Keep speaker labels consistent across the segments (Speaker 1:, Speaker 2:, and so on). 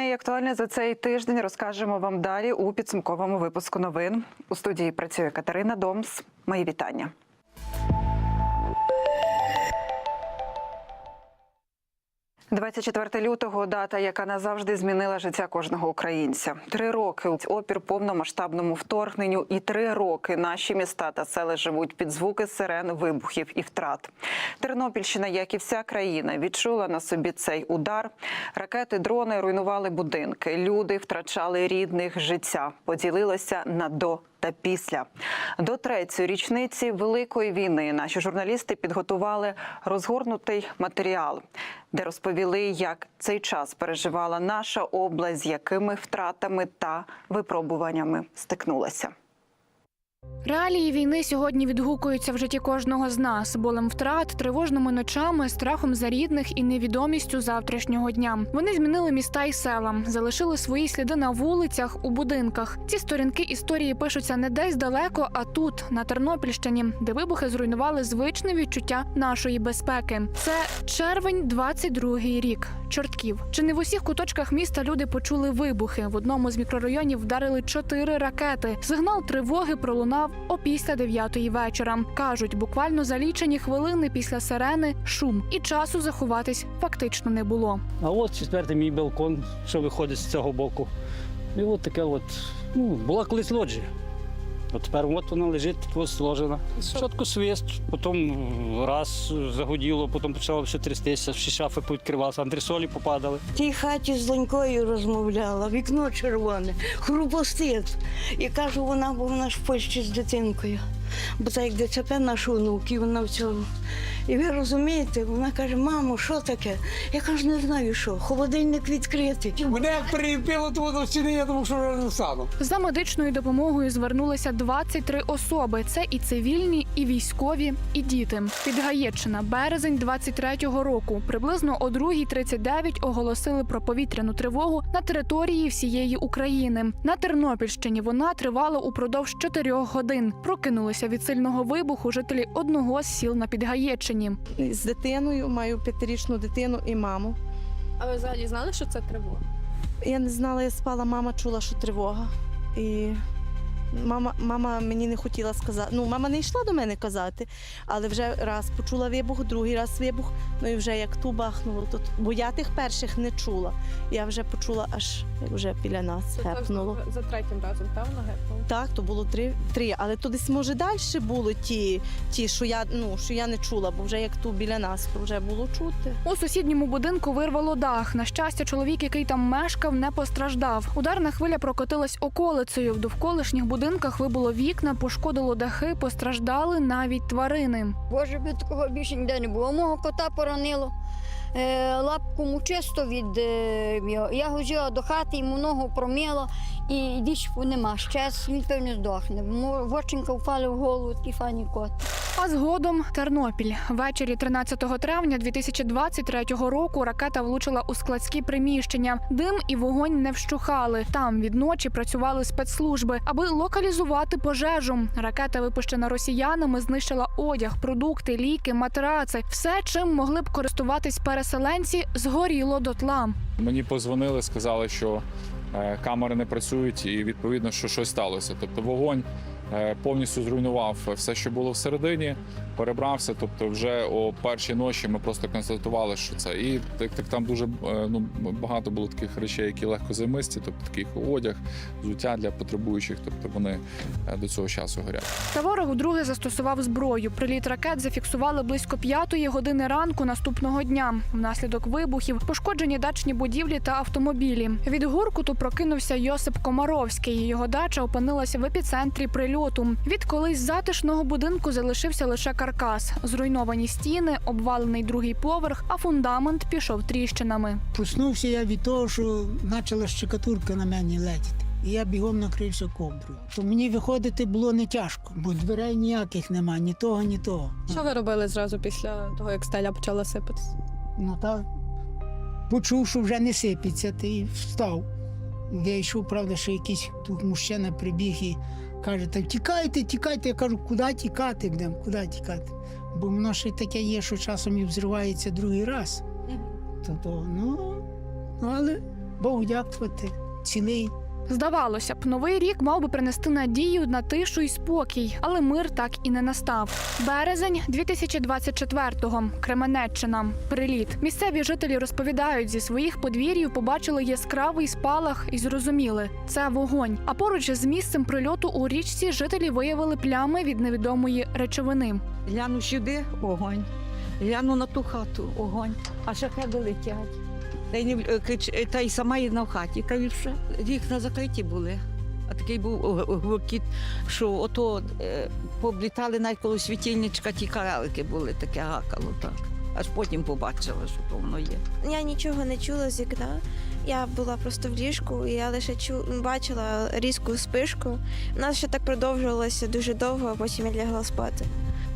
Speaker 1: І актуальне за цей тиждень розкажемо вам далі у підсумковому випуску новин. У студії працює Катерина Домс. Мої вітання. «24 лютого дата, яка назавжди змінила життя кожного українця. Три роки опір повномасштабному вторгненню, і три роки наші міста та села живуть під звуки сирен, вибухів і втрат. Тернопільщина, як і вся країна, відчула на собі цей удар. Ракети, дрони руйнували будинки. Люди втрачали рідних життя. Поділилося на до та після до третьої річниці великої війни наші журналісти підготували розгорнутий матеріал, де розповіли, як цей час переживала наша область, з якими втратами та випробуваннями стикнулася.
Speaker 2: Реалії війни сьогодні відгукуються в житті кожного з нас болем втрат, тривожними ночами, страхом за рідних і невідомістю завтрашнього дня. Вони змінили міста і села, залишили свої сліди на вулицях, у будинках. Ці сторінки історії пишуться не десь далеко, а тут, на Тернопільщині, де вибухи зруйнували звичне відчуття нашої безпеки. Це червень, 22-й рік. Чортків. Чи не в усіх куточках міста люди почули вибухи? В одному з мікрорайонів вдарили чотири ракети. Сигнал тривоги пролунав опісля дев'ятої вечора. кажуть, буквально за лічені хвилини після сирени шум і часу заховатись фактично не було.
Speaker 3: А от четвертий мій балкон, що виходить з цього боку. І от таке от, ну, була колись лоджія. От тепер от вона лежить от сложена. Спочатку свист, потім раз загуділо, потім почало все трястися, всі шафи повідкривалися, антресолі попадали.
Speaker 4: В тій хаті з донькою розмовляла, вікно червоне, хрупостит. І кажу, вона, бо вона ж в Польщі з дитинкою. Бо це як ДЦП наш онук, і вона в цьому. І ви розумієте, вона каже, мамо, що таке? Я кажу, не знаю що, холодильник відкритий.
Speaker 5: Мене як приліпило то до стіни, я думав, що вже не стану.
Speaker 2: За медичною допомогою звернулися 23 особи. Це і цивільні, і військові, і діти. Підгаєччина, березень 23-го року. Приблизно о 2.39 оголосили про повітряну тривогу на території всієї України. На Тернопільщині вона тривала упродовж 4 годин. Прокинулися від сильного вибуху жителі одного з сіл на Підгаєччині.
Speaker 6: з дитиною, маю п'ятирічну дитину і маму.
Speaker 7: А ви взагалі знали, що це тривога?
Speaker 6: Я не знала, я спала, мама чула, що тривога. І мама, мама мені не хотіла сказати. Ну, мама не йшла до мене казати, але вже раз почула вибух, другий раз вибух. Ну і вже як ту бахнуло, то бо я тих перших не чула. Я вже почула аж вже біля нас
Speaker 7: Це
Speaker 6: гепнуло.
Speaker 7: за, за третім разом, так, вона гепнула?
Speaker 6: Так, то було три, три. Але то десь може далі було ті, ті, що я ну що я не чула, бо вже як ту біля нас, то вже було чути.
Speaker 2: У сусідньому будинку вирвало дах. На щастя, чоловік, який там мешкав, не постраждав. Ударна хвиля прокотилась околицею. В довколишніх будинках вибуло вікна, пошкодило дахи, постраждали навіть тварини.
Speaker 8: Боже, би такого більше ніде не було. Мого кота поранило. Е, лапку му чисто від е, його. Я гожила до хати, йому ногу промила і дічку нема. Ще він певно здохне. Воченька впали в голову, такий файний кот.
Speaker 2: А згодом Тернопіль. Ввечері 13 травня 2023 року ракета влучила у складські приміщення. Дим і вогонь не вщухали. Там від ночі працювали спецслужби, аби локалізувати пожежу. Ракета, випущена росіянами, знищила одяг, продукти, ліки, матраци. Все, чим могли б користуватись переселенці, згоріло дотла.
Speaker 9: Мені позвонили, сказали, що камери не працюють, і відповідно, що щось сталося. Тобто вогонь е, повністю зруйнував все, що було всередині, перебрався. Тобто, вже о першій ночі ми просто констатували, що це. І так, так там дуже е, ну, багато було таких речей, які легко займисті, тобто такий одяг, взуття для потребуючих. Тобто вони е, до цього часу горять.
Speaker 2: Та ворог удруге застосував зброю. Приліт ракет зафіксували близько п'ятої години ранку наступного дня. Внаслідок вибухів пошкоджені дачні будівлі та автомобілі. Від гуркуту прокинувся Йосип Комаровський. Його дача опинилася в епіцентрі прильоту. Від колись затишного будинку залишився лише каркас, зруйновані стіни, обвалений другий поверх, а фундамент пішов тріщинами.
Speaker 10: Проснувся я від того, що почала щекатурка на мене летіти. І я бігом накрився ковдрою. То мені виходити було не тяжко, бо дверей ніяких нема, ні того, ні того.
Speaker 7: Що ви робили зразу після того, як стеля почала сипатися?
Speaker 10: Ну так. Почув, що вже не сипеться, ти встав. Я йшов, правда, що якийсь тут мужчина прибіг і каже, так тікайте, тікайте. Я кажу, куди тікати будемо, куди тікати. Бо воно ще таке є, що часом і взривається другий раз. Тобто, то, ну, ну, але
Speaker 11: Богу дякувати, цілий.
Speaker 2: Здавалося б, новий рік мав би принести надію на тишу і спокій, але мир так і не настав. Березень 2024-го. Кременеччина. Приліт. Місцеві жителі розповідають, зі своїх подвір'їв побачили яскравий спалах і зрозуміли це вогонь. А поруч з місцем прильоту у річці жителі виявили плями від невідомої речовини.
Speaker 12: Гляну сюди огонь, гляну на ту хату огонь, а шахеди летять. Та й, е, е, та й сама єдна в хаті, та й все. Вікна закриті були. А такий був гуркіт, що ото е, пооблітали навіть коло світильничка ті каралики були, таке гакало так. Аж потім побачила, що то воно є.
Speaker 13: Я нічого не чула з вікна. Я була просто в ліжку, і я лише чу... бачила різку спишку. У нас ще так продовжувалося дуже довго, а потім я лягла спати.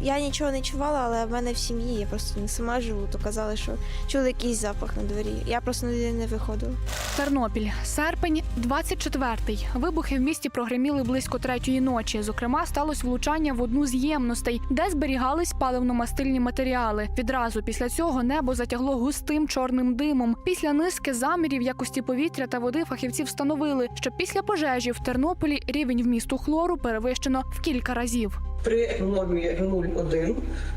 Speaker 13: Я нічого не чувала, але в мене в сім'ї, я просто не сама живу, то казали, що чули якийсь запах на дворі. Я просто не, виходила.
Speaker 2: Тернопіль, серпень, 24-й. Вибухи в місті прогреміли близько третьої ночі. Зокрема, сталося влучання в одну з ємностей, де зберігались паливно-мастильні матеріали. Відразу після цього небо затягло густим чорним димом. Після низки замірів якості повітря та води фахівці встановили, що після пожежі в Тернополі рівень вмісту хлору перевищено в кілька разів.
Speaker 14: При нормі 0,1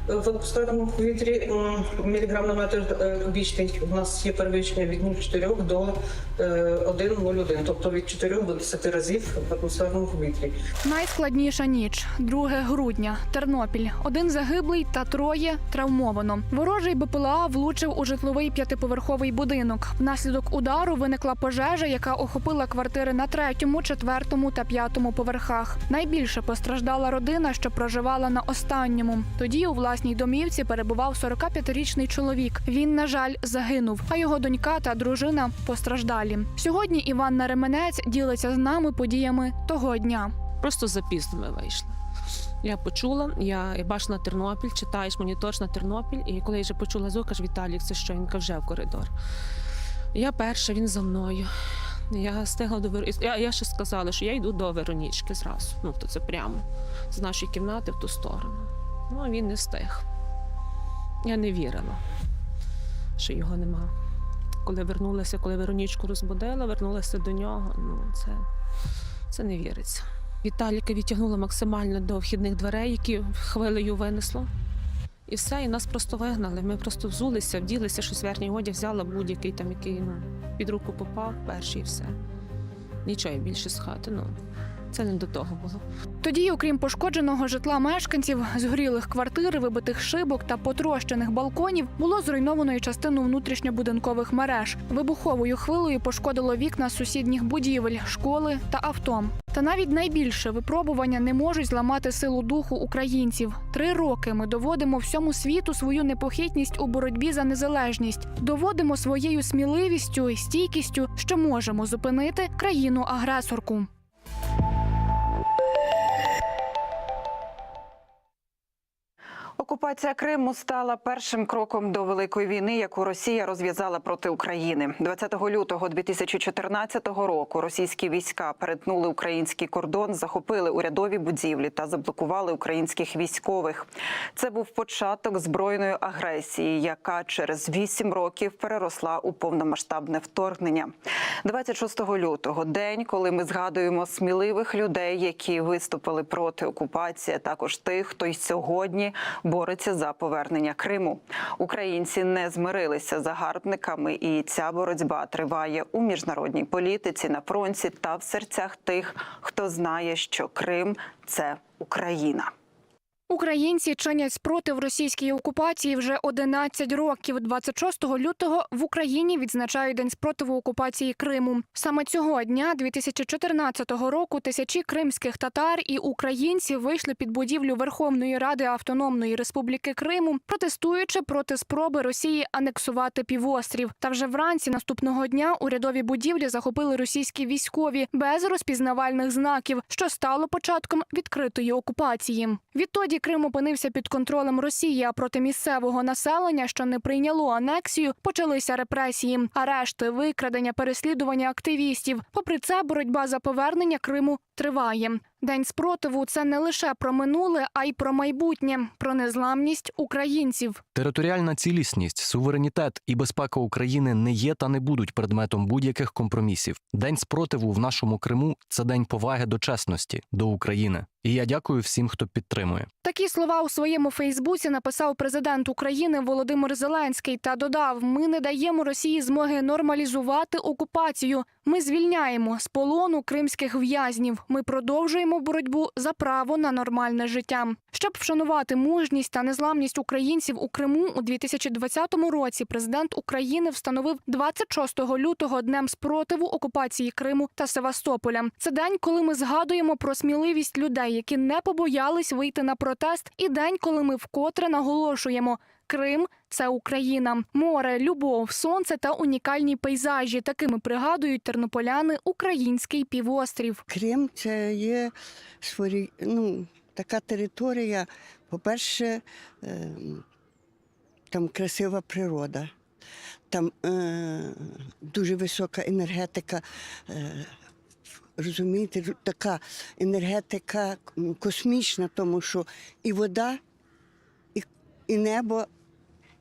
Speaker 14: в атмосферному повітрі міліграм на метр е, кубічний у нас є перевищення від 0,4 до е, 1,01, тобто від 4 до 10 разів в атмосферному повітрі.
Speaker 2: Найскладніша ніч 2 грудня. Тернопіль. Один загиблий та троє травмовано. Ворожий БПЛА влучив у житловий п'ятиповерховий будинок. Внаслідок удару виникла пожежа, яка охопила квартири на третьому, четвертому та п'ятому поверхах. Найбільше постраждала родина, що проживала на останньому. Тоді у власній домівці перебував 45-річний чоловік. Він, на жаль, загинув, а його донька та дружина постраждалі. Сьогодні Іванна Ременець ділиться з нами подіями того дня.
Speaker 15: Просто запізно ми вийшли. Я почула, я бачила Тернопіль, читаєш монітор на Тернопіль, і коли я вже почула звук, каже, Віталік, це що? Він вже в коридор. Я перша, він за мною. Я встигла до Вер... я, я ще сказала, що я йду до Веронічки зразу. Ну, то це прямо з нашої кімнати в ту сторону. Ну, а він не встиг. Я не вірила, що його нема. Коли вернулася, коли Веронічку розбудила, вернулася до нього. Ну, це, це не віриться. Віталіка відтягнула максимально до вхідних дверей, які хвилею винесло. І все, і нас просто вигнали. Ми просто взулися, вділися, щось верхній одяг взяла будь-який там, який ну, під руку попав, перший і все. Нічого більше з хати. Ну, це не до того було.
Speaker 2: Тоді, окрім пошкодженого житла мешканців, згорілих квартир, вибитих шибок та потрощених балконів, було зруйновано і частину внутрішньобудинкових мереж. Вибуховою хвилею пошкодило вікна сусідніх будівель, школи та авто. Та навіть найбільше випробування не можуть зламати силу духу українців. Три роки ми доводимо всьому світу свою непохитність у боротьбі за незалежність, доводимо своєю сміливістю і стійкістю, що можемо зупинити країну-агресорку.
Speaker 1: Окупація Криму стала першим кроком до великої війни, яку Росія розв'язала проти України. 20 лютого 2014 року російські війська перетнули український кордон, захопили урядові будівлі та заблокували українських військових. Це був початок збройної агресії, яка через 8 років переросла у повномасштабне вторгнення. 26 лютого день, коли ми згадуємо сміливих людей, які виступили проти окупації, а також тих, хто й сьогодні бореться за повернення Криму. Українці не змирилися загарбниками, і ця боротьба триває у міжнародній політиці на фронті та в серцях тих, хто знає, що Крим це Україна.
Speaker 2: Українці чинять спротив російській окупації вже 11 років. 26 лютого в Україні відзначають день спротиву окупації Криму. Саме цього дня, 2014 року, тисячі кримських татар і українців вийшли під будівлю Верховної Ради Автономної Республіки Криму, протестуючи проти спроби Росії анексувати півострів. Та вже вранці наступного дня урядові будівлі захопили російські військові без розпізнавальних знаків, що стало початком відкритої окупації. Відтоді Крим опинився під контролем Росії. А проти місцевого населення, що не прийняло анексію, почалися репресії, арешти, викрадення, переслідування активістів. Попри це, боротьба за повернення Криму триває. День спротиву це не лише про минуле, а й про майбутнє, про незламність українців.
Speaker 16: Територіальна цілісність, суверенітет і безпека України не є та не будуть предметом будь-яких компромісів. День спротиву в нашому Криму це день поваги до чесності, до України. І я дякую всім, хто підтримує.
Speaker 2: Такі слова у своєму Фейсбуці написав президент України Володимир Зеленський та додав: Ми не даємо Росії змоги нормалізувати окупацію. Ми звільняємо з полону кримських в'язнів. Ми продовжуємо боротьбу за право на нормальне життя. Щоб вшанувати мужність та незламність українців у Криму у 2020 році. Президент України встановив 26 лютого днем спротиву окупації Криму та Севастополя. Це день, коли ми згадуємо про сміливість людей, які не побоялись вийти на протест, і день, коли ми вкотре наголошуємо. Крим це Україна, море, любов, сонце та унікальні пейзажі. Такими пригадують тернополяни український півострів.
Speaker 17: Крим це є ну, така територія. По-перше, е, там красива природа, там е, дуже висока енергетика. Е, розумієте, така енергетика космічна, тому що і вода, і, небо.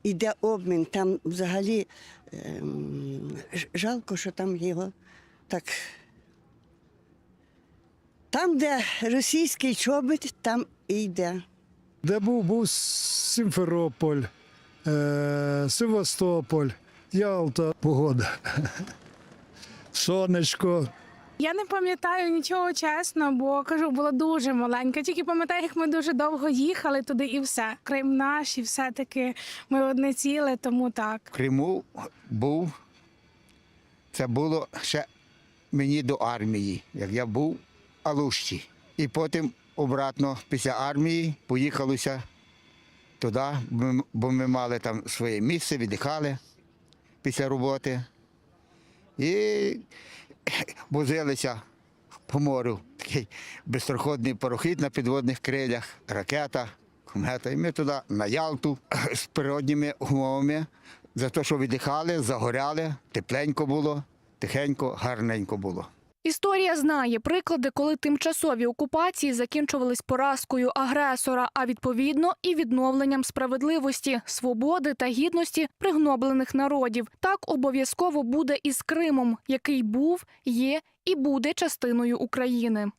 Speaker 17: Іде обмін, там взагалі ем, жалко, що там його так там, де російський чобіт, там і йде.
Speaker 18: Де був, був Сімферополь, е, Севастополь, Ялта, погода. Сонечко.
Speaker 6: Я не пам'ятаю нічого чесно, бо кажу, була дуже маленька. Тільки пам'ятаю, як ми дуже довго їхали туди і все. Крим наш, і все-таки ми одне ціле, тому так.
Speaker 18: В Криму був. Це було ще мені до армії, як я був в Алушті. І потім обратно після армії поїхалося туди, бо ми мали там своє місце, віддихали після роботи. І возилися по морю. Такий безпроходний парохід на підводних крилях, ракета, комета. І ми туди на Ялту з природніми умовами. За те, що віддихали, загоряли, тепленько було, тихенько, гарненько було.
Speaker 2: Історія знає приклади, коли тимчасові окупації закінчувались поразкою агресора, а відповідно і відновленням справедливості, свободи та гідності пригноблених народів. Так обов'язково буде і з Кримом, який був, є і буде частиною України.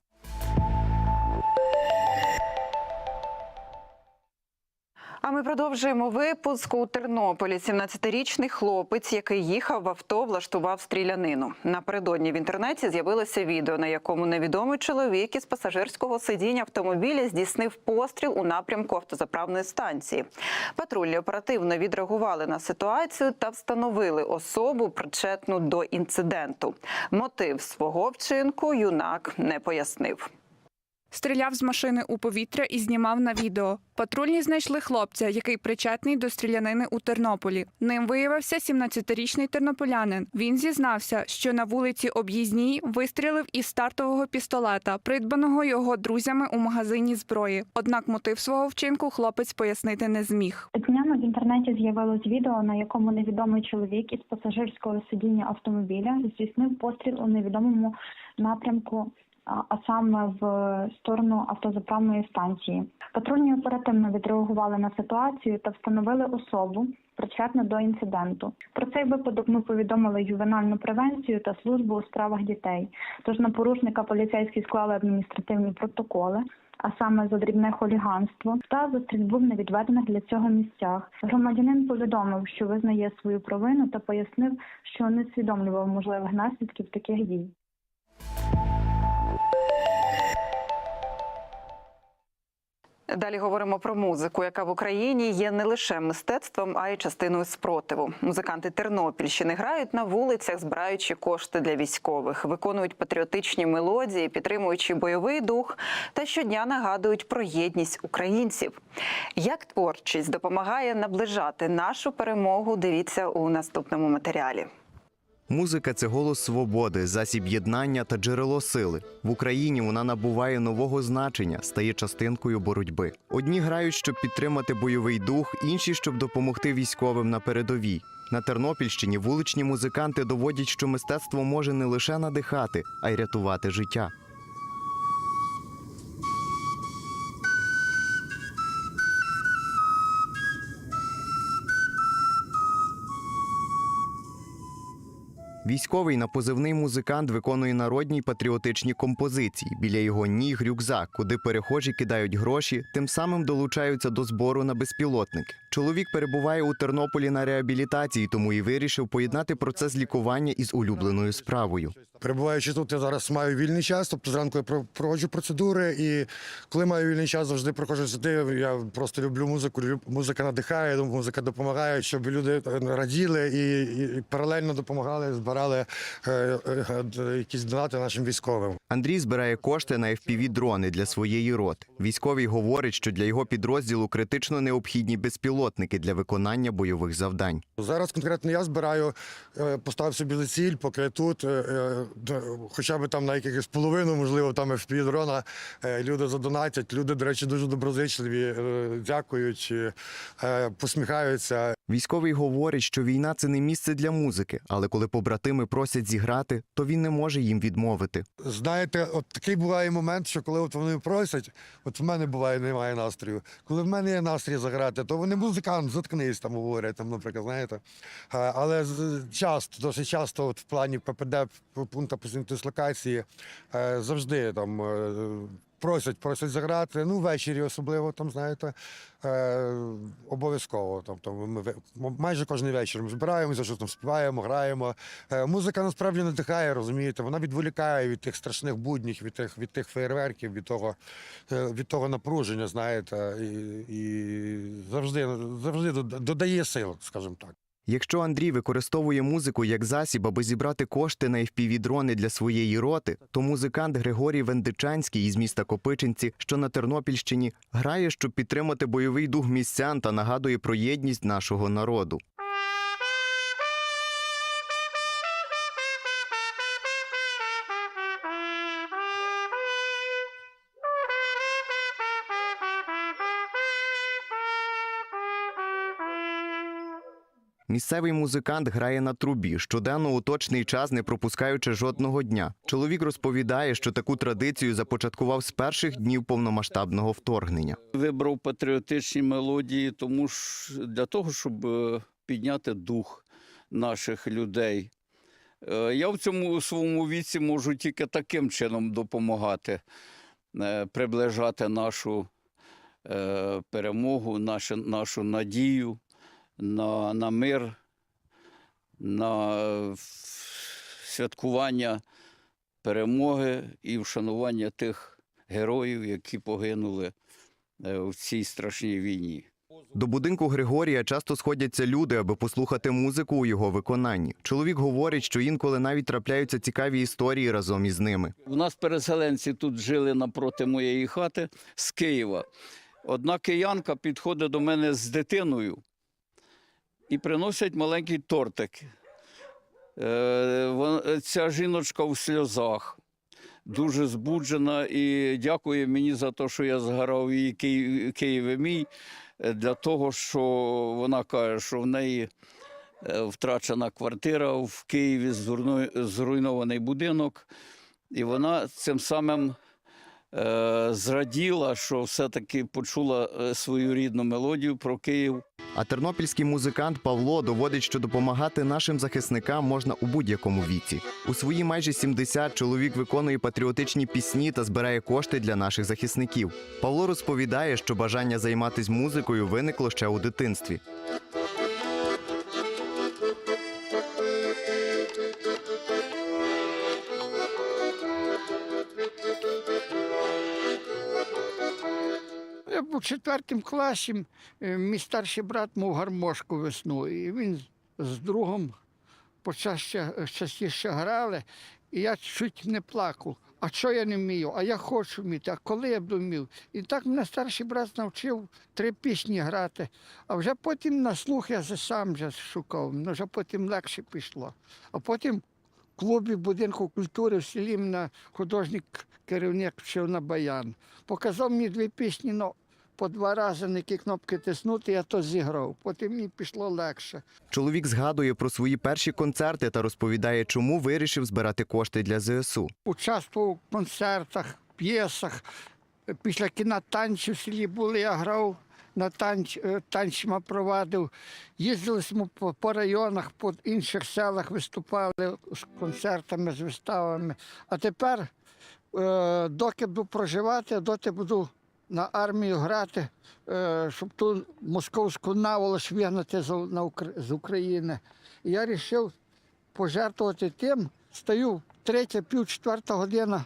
Speaker 1: А ми продовжуємо випуск у Тернополі. 17-річний хлопець, який їхав в авто, влаштував стрілянину. Напередодні в інтернеті з'явилося відео, на якому невідомий чоловік із пасажирського сидіння автомобіля здійснив постріл у напрямку автозаправної станції. Патрульні оперативно відреагували на ситуацію та встановили особу, причетну до інциденту. Мотив свого вчинку юнак не пояснив.
Speaker 2: Стріляв з машини у повітря і знімав на відео. Патрульні знайшли хлопця, який причетний до стрілянини у Тернополі. Ним виявився 17-річний тернополянин. Він зізнався, що на вулиці Об'їзній вистрілив із стартового пістолета, придбаного його друзями у магазині зброї. Однак мотив свого вчинку хлопець пояснити не зміг.
Speaker 13: Днями в інтернеті з'явилось відео, на якому невідомий чоловік із пасажирського сидіння автомобіля здійснив постріл у невідомому напрямку, а саме в сторону автозаправної станції. Патрульні оперативно відреагували на ситуацію та встановили особу, причетну до інциденту. Про цей випадок ми повідомили ювенальну превенцію та службу у справах дітей. Тож на порушника поліцейські склали адміністративні протоколи. А саме за дрібне хуліганство та за стрільбу в невідведених для цього місцях. Громадянин повідомив, що визнає свою провину та пояснив, що не усвідомлював можливих наслідків таких дій.
Speaker 1: Далі говоримо про музику, яка в Україні є не лише мистецтвом, а й частиною спротиву. Музиканти Тернопільщини грають на вулицях, збираючи кошти для військових, виконують патріотичні мелодії, підтримуючи бойовий дух та щодня нагадують про єдність українців. Як творчість допомагає наближати нашу перемогу? Дивіться у наступному матеріалі.
Speaker 16: Музика це голос свободи, засіб єднання та джерело сили. В Україні вона набуває нового значення, стає частинкою боротьби. Одні грають, щоб підтримати бойовий дух, інші щоб допомогти військовим на передовій. На Тернопільщині вуличні музиканти доводять, що мистецтво може не лише надихати, а й рятувати життя. Військовий на позивний музикант виконує народні й патріотичні композиції. Біля його ніг рюкзак, куди перехожі кидають гроші, тим самим долучаються до збору на безпілотники. Чоловік перебуває у Тернополі на реабілітації, тому і вирішив поєднати процес лікування із улюбленою справою.
Speaker 19: Перебуваючи тут, я зараз маю вільний час, тобто зранку я про- проводжу процедури, і коли маю вільний час, завжди приходжу сюди. Я просто люблю музику. лю- Музика надихає, я музика допомагає, щоб люди раділи і, і, паралельно допомагали, збирали е, е, е, якісь донати нашим військовим.
Speaker 16: Андрій збирає кошти на fpv дрони для своєї роти. Військовий говорить, що для його підрозділу критично необхідні безпілотники для виконання бойових завдань.
Speaker 19: Зараз конкретно я збираю, е, поставив собі за ціль, поки я тут, е, е, хоча б там на якихось половину, можливо, там fpv дрона е, люди задонатять. Люди, до речі, дуже доброзичливі, е, дякують, е, посміхаються.
Speaker 16: Військовий говорить, що війна це не місце для музики, але коли побратими просять зіграти, то він не може їм відмовити.
Speaker 19: Знаєте, от такий буває момент, що коли от вони просять, от в мене буває немає настрою. Коли в мене є настрій заграти, то вони музикант, заткнись там говорять, там, наприклад, знаєте. Але часто, досить часто, от в плані ППД постійної дислокації, е, завжди там. е, Просять, просять заграти, ну ввечері особливо, там, знаєте, е, обов'язково. Тобто ми майже кожен вечір ми збираємося, що там співаємо, граємо. Музика насправді надихає, розумієте, вона відволікає від тих страшних будніх, від тих, від тих фейерверків, від того, від того напруження, знаєте, і, і завжди, завжди додає сил, скажімо так.
Speaker 16: Якщо Андрій використовує музику як засіб, аби зібрати кошти на fpv дрони для своєї роти, то музикант Григорій Вендичанський із міста Копичинці, що на Тернопільщині, грає, щоб підтримати бойовий дух містян та нагадує про єдність нашого народу. Місцевий музикант грає на трубі, щоденно у точний час, не пропускаючи жодного дня. Чоловік розповідає, що таку традицію започаткував з перших днів повномасштабного вторгнення.
Speaker 20: Вибрав патріотичні мелодії, тому ж для того, щоб е, підняти дух наших людей. Е, Я в цьому своєму віці можу тільки таким чином допомагати, е, приближати нашу перемогу, нашу, нашу надію на, на мир, на е, святкування перемоги і вшанування тих героїв, які загинули е, в цій страшній війні.
Speaker 16: До будинку Григорія часто сходяться люди, аби послухати музику у його виконанні. Чоловік говорить, що інколи навіть трапляються цікаві історії разом із ними.
Speaker 20: У нас переселенці тут жили напроти моєї хати з Києва. Одна киянка підходить до мене з дитиною і приносять маленький тортик. Е, Ця жіночка в сльозах. Дуже збуджена і дякує мені за те, що я зграв її Київ, мій, е, для того, що вона каже, що в неї е, втрачена квартира в Києві, зруйнований будинок. І вона цим самим е, зраділа, що все-таки почула е, свою рідну мелодію про Київ.
Speaker 16: А тернопільський музикант Павло доводить, що допомагати нашим захисникам можна у будь-якому віці. У свої майже 70 чоловік виконує патріотичні пісні та збирає кошти для наших захисників. Павло розповідає, що бажання займатися музикою виникло ще у дитинстві.
Speaker 11: Я був в четвертому класі, е, мій старший брат мав гармошку весною, і він з другом почаще частіше грали, і я чуть не плакав. А що я не вмію? А я хочу вміти, а коли я б вмів? І так мене старший брат навчив три пісні грати, а вже потім на слух я сам вже шукав, ну, вже потім легше пішло. А потім в клубі будинку культури в селі мене художник керівник вчив на баян. Показав мені дві пісні, ну, по два рази на які кнопки тиснути, я то зіграв. Потім мені пішло легше.
Speaker 16: Чоловік згадує про свої перші концерти та розповідає, чому вирішив збирати кошти для ЗСУ.
Speaker 11: Участвував в концертах, п'єсах. Після кінотанців в селі були, я грав
Speaker 18: на танч, е, танчма провадив. Їздили ми по, по районах, по інших селах виступали з концертами, з виставами. А тепер, е, доки буду проживати, доти буду на армію грати, е, щоб ту московську наволоч вигнати з, України. І я вирішив пожертвувати тим, стою третя, пів четверта година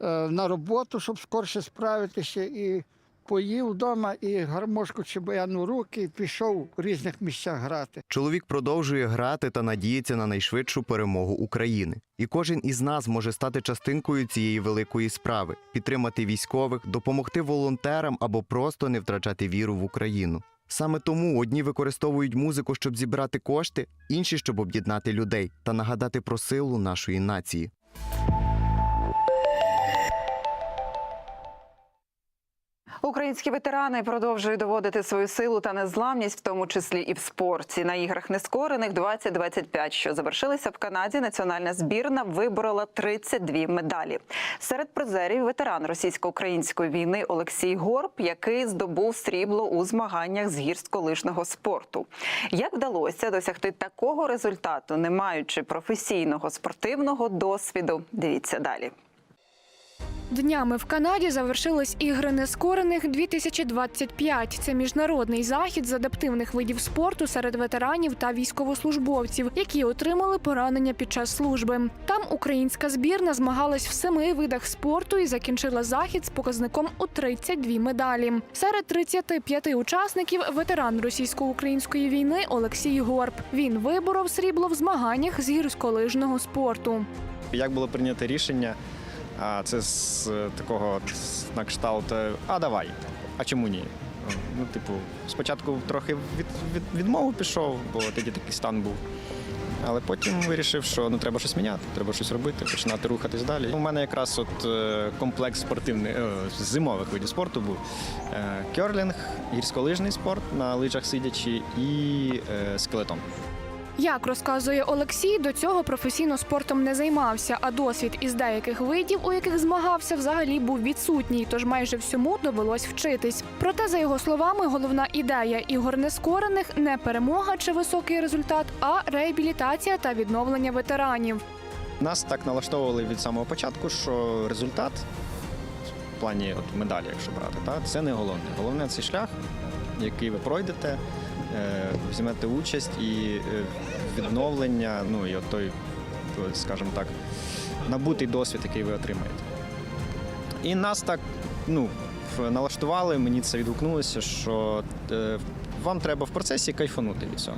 Speaker 18: е, на роботу, щоб скорше справитися. І поїв вдома, і гармошку чи баяну руки, і пішов у різних місцях грати.
Speaker 16: Чоловік продовжує грати та надіється на найшвидшу перемогу України. І кожен із нас може стати частинкою цієї великої справи, підтримати військових, допомогти волонтерам або просто не втрачати віру в Україну. Саме тому одні використовують музику, щоб зібрати кошти, інші щоб об'єднати людей та нагадати про силу нашої нації.
Speaker 1: Українські ветерани продовжують доводити свою силу та незламність, в тому числі і в спорті. На іграх нескорених 2025, що завершилися в Канаді, національна збірна виборола 32 медалі. Серед призерів ветеран російсько-української війни Олексій Горб, який здобув срібло у змаганнях з гірськолижного спорту. Як вдалося досягти такого результату, не маючи професійного спортивного досвіду? Дивіться далі.
Speaker 2: Днями в Канаді завершились ігри нескорених 2025. Це міжнародний захід з адаптивних видів спорту серед ветеранів та військовослужбовців, які отримали поранення під час служби. Там українська збірна змагалась в семи видах спорту і закінчила захід з показником у 32 медалі. Серед 35 учасників ветеран російсько-української війни Олексій Горб. Він виборов срібло в змаганнях з гірськолижного спорту.
Speaker 21: Як було прийнято рішення, а це з е, такого на кшталт, е, а давай, а чому ні? Ну, типу, спочатку трохи від, від, відмову пішов, бо тоді такий стан був. Але потім вирішив, що ну треба щось міняти, треба щось робити, починати рухатись далі. У мене якраз от е, комплекс спортивний е, зимових видів спорту був кьорлінг, гірськолижний спорт на лижах сидячи і скелетон.
Speaker 2: Як розказує Олексій, до цього професійно спортом не займався, а досвід із деяких видів, у яких змагався, взагалі був відсутній, тож майже всьому довелось вчитись. Проте, за його словами, головна ідея ігор нескорених не перемога чи високий результат, а реабілітація та відновлення ветеранів.
Speaker 21: Нас так налаштовували від самого початку, що результат в плані от медалі, якщо брати, та, це не головне. Головне це шлях, який ви пройдете, візьмете участь і е, відновлення, ну і от той, скажімо так, набутий досвід, який ви отримаєте. І нас так ну, налаштували, мені це відгукнулося, що е, вам треба в процесі кайфанути від цього.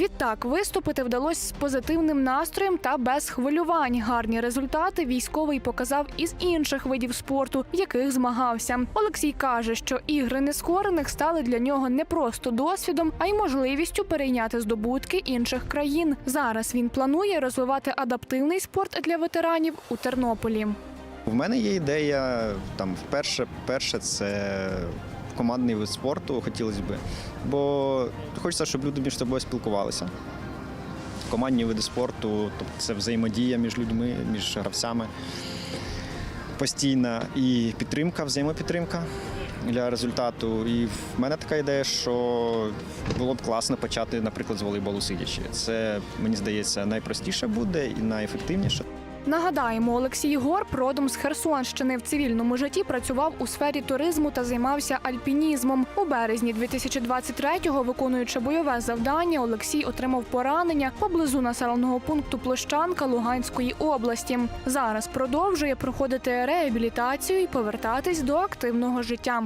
Speaker 2: Відтак виступити вдалося з позитивним настроєм та без хвилювань. Гарні результати військовий показав із інших видів спорту, в яких змагався. Олексій каже, що ігри нескорених стали для нього не просто досвідом, а й можливістю перейняти здобутки інших країн. Зараз він планує розвивати адаптивний спорт для ветеранів у Тернополі.
Speaker 21: У мене є ідея там вперше, перше це командний вид спорту хотілося б. Бо хочеться, щоб люди між собою спілкувалися. Командні види спорту, тобто це взаємодія між людьми, між гравцями. Постійна і підтримка, взаємопідтримка для результату. І в мене така ідея, що було б класно почати, наприклад, з волейболу сидячи. Це, мені здається, найпростіше буде і найефективніше.
Speaker 2: Нагадаємо, Олексій Горб родом з Херсонщини. В цивільному житті працював у сфері туризму та займався альпінізмом. У березні 2023-го, виконуючи бойове завдання, Олексій отримав поранення поблизу населеного пункту Площанка Луганської області. Зараз продовжує проходити реабілітацію і повертатись до активного життя.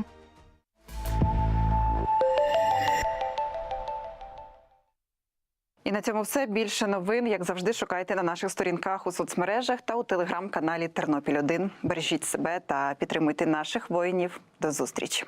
Speaker 1: На цьому все більше новин, як завжди, шукайте на наших сторінках у соцмережах та у телеграм-каналі Тернопіль 1 Бережіть себе та підтримуйте наших воїнів. До зустрічі.